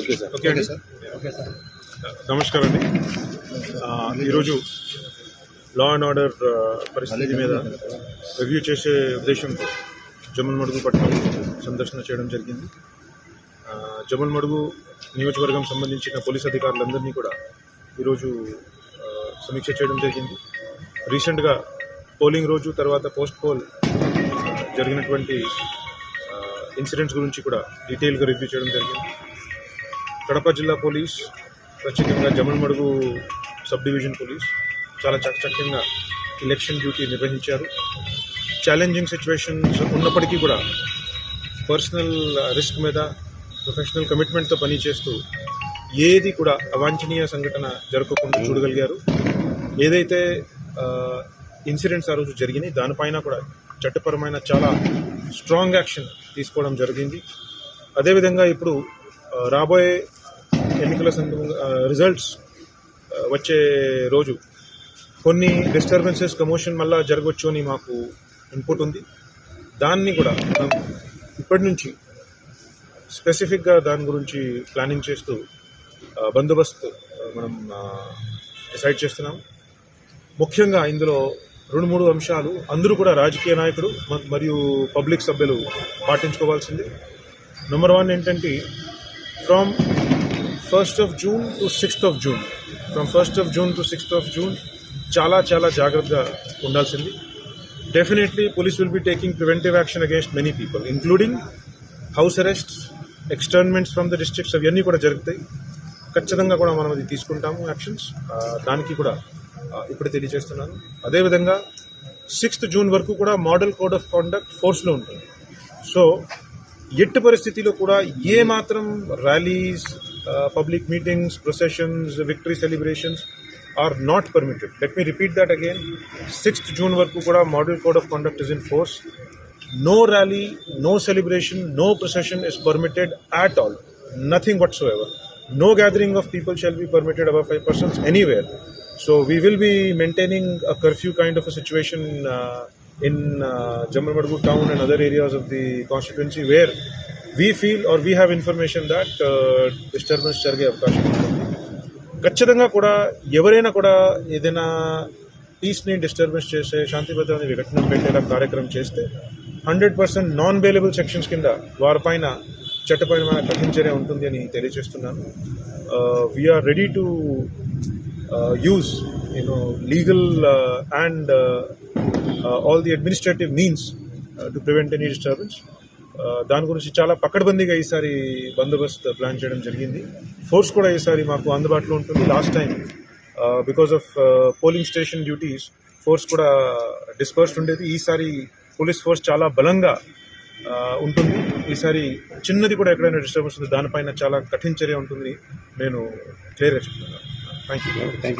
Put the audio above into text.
Okay sir okay sir okay sir నమస్కారం అండి ఈరోజు లా అండ్ ఆర్డర్ పరిస్థితి మీద రివ్యూ చేసే ఉద్దేశంతో జమ్మల్ మడుగు పట్టణం సందర్శన చేయడం జరిగింది జమ్మల్ మడుగు నియోజకవర్గం సంబంధించిన పోలీస్ అధికారులందరినీ కూడా ఈరోజు సమీక్ష చేయడం జరిగింది రీసెంట్గా పోలింగ్ రోజు తర్వాత పోస్ట్ పోల్ జరిగినటువంటి ఇన్సిడెంట్స్ గురించి కూడా డీటెయిల్గా రివ్యూ చేయడం జరిగింది కడప జిల్లా పోలీస్ ప్రత్యేకంగా జమన్మడుగు సబ్ డివిజన్ పోలీస్ చాలా చకచక్యంగా ఎలక్షన్ డ్యూటీ నిర్వహించారు ఛాలెంజింగ్ సిచ్యువేషన్స్ ఉన్నప్పటికీ కూడా పర్సనల్ రిస్క్ మీద ప్రొఫెషనల్ కమిట్మెంట్తో పనిచేస్తూ ఏది కూడా అవాంఛనీయ సంఘటన జరగకుండా చూడగలిగారు ఏదైతే ఇన్సిడెంట్స్ ఆ రోజు జరిగినాయి దానిపైన కూడా చట్టపరమైన చాలా స్ట్రాంగ్ యాక్షన్ తీసుకోవడం జరిగింది అదేవిధంగా ఇప్పుడు రాబోయే ఎన్నికల రిజల్ట్స్ వచ్చే రోజు కొన్ని డిస్టర్బెన్సెస్ కమోషన్ మళ్ళా జరగవచ్చు అని మాకు ఇన్పుట్ ఉంది దాన్ని కూడా మనం ఇప్పటి నుంచి స్పెసిఫిక్గా దాని గురించి ప్లానింగ్ చేస్తూ బందోబస్తు మనం డిసైడ్ చేస్తున్నాం ముఖ్యంగా ఇందులో రెండు మూడు అంశాలు అందరూ కూడా రాజకీయ నాయకుడు మరియు పబ్లిక్ సభ్యులు పాటించుకోవాల్సింది నెంబర్ వన్ ఏంటంటే from first of June to sixth of June From first of June to sixth of June చాలా చాలా జాగ్రత్తగా ఉండాల్సింది definitely police will be taking preventive action against many people including house arrest externments from the districts అవన్నీ కూడా జరుగుతాయి ఖచ్చితంగా కూడా మనం అది తీసుకుంటాము యాక్షన్స్ దానికి కూడా ఇప్పుడు తెలియజేస్తున్నాను అదేవిధంగా సిక్స్త్ జూన్ వరకు కూడా మోడల్ కోడ్ ఆఫ్ కాండక్ట్ ఫోర్స్లో ఉంటుంది సో ఎట్టి పరిస్థితిలో కూడా ఏ మాత్రం rallies public meetings processions victory celebrations are not permitted let me repeat that again sixth June వరకు కూడా model code of conduct is in force no rally, no celebration, no procession is permitted at all. Nothing whatsoever. No gathering of people shall be permitted above five persons anywhere. So we will be maintaining a curfew kind of a situation uh, in uh, Jamalmadgu town and other areas of the constituency where we feel or we have information that uh, disturbance జరిగే అవకాశం ఖచ్చితంగా కూడా ఎవరైనా కూడా ఏదైనా పీస్ని disturbance చేసే శాంతి భద్రతని విఘటన పెట్టేలా కార్యక్రమం చేస్తే hundred percent non bailable sections కింద వారిపైన చట్టపరమైన కఠిన చర్య ఉంటుంది అని తెలియజేస్తున్నాను we're ready to use you know legal and all the administrative means to prevent any disturbance దాని గురించి చాలా పక్కడబందీగా ఈసారి బందోబస్తు ప్లాన్ చేయడం జరిగింది ఫోర్స్ కూడా ఈసారి మాకు అందుబాటులో ఉంటుంది last time because of polling station duties force కూడా డిస్పర్స్డ్ ఉండేది ఈసారి పోలీస్ ఫోర్స్ చాలా బలంగా uh, ఉంటుంది ఈసారి చిన్నది కూడా ఎక్కడైనా డిస్టర్బెన్స్ ఉంది దానిపైన చాలా కఠిన చర్య ఉంటుంది నేను క్లియర్గా చెప్తున్నాను థ్యాంక్ యూ థ్యాంక్ యూ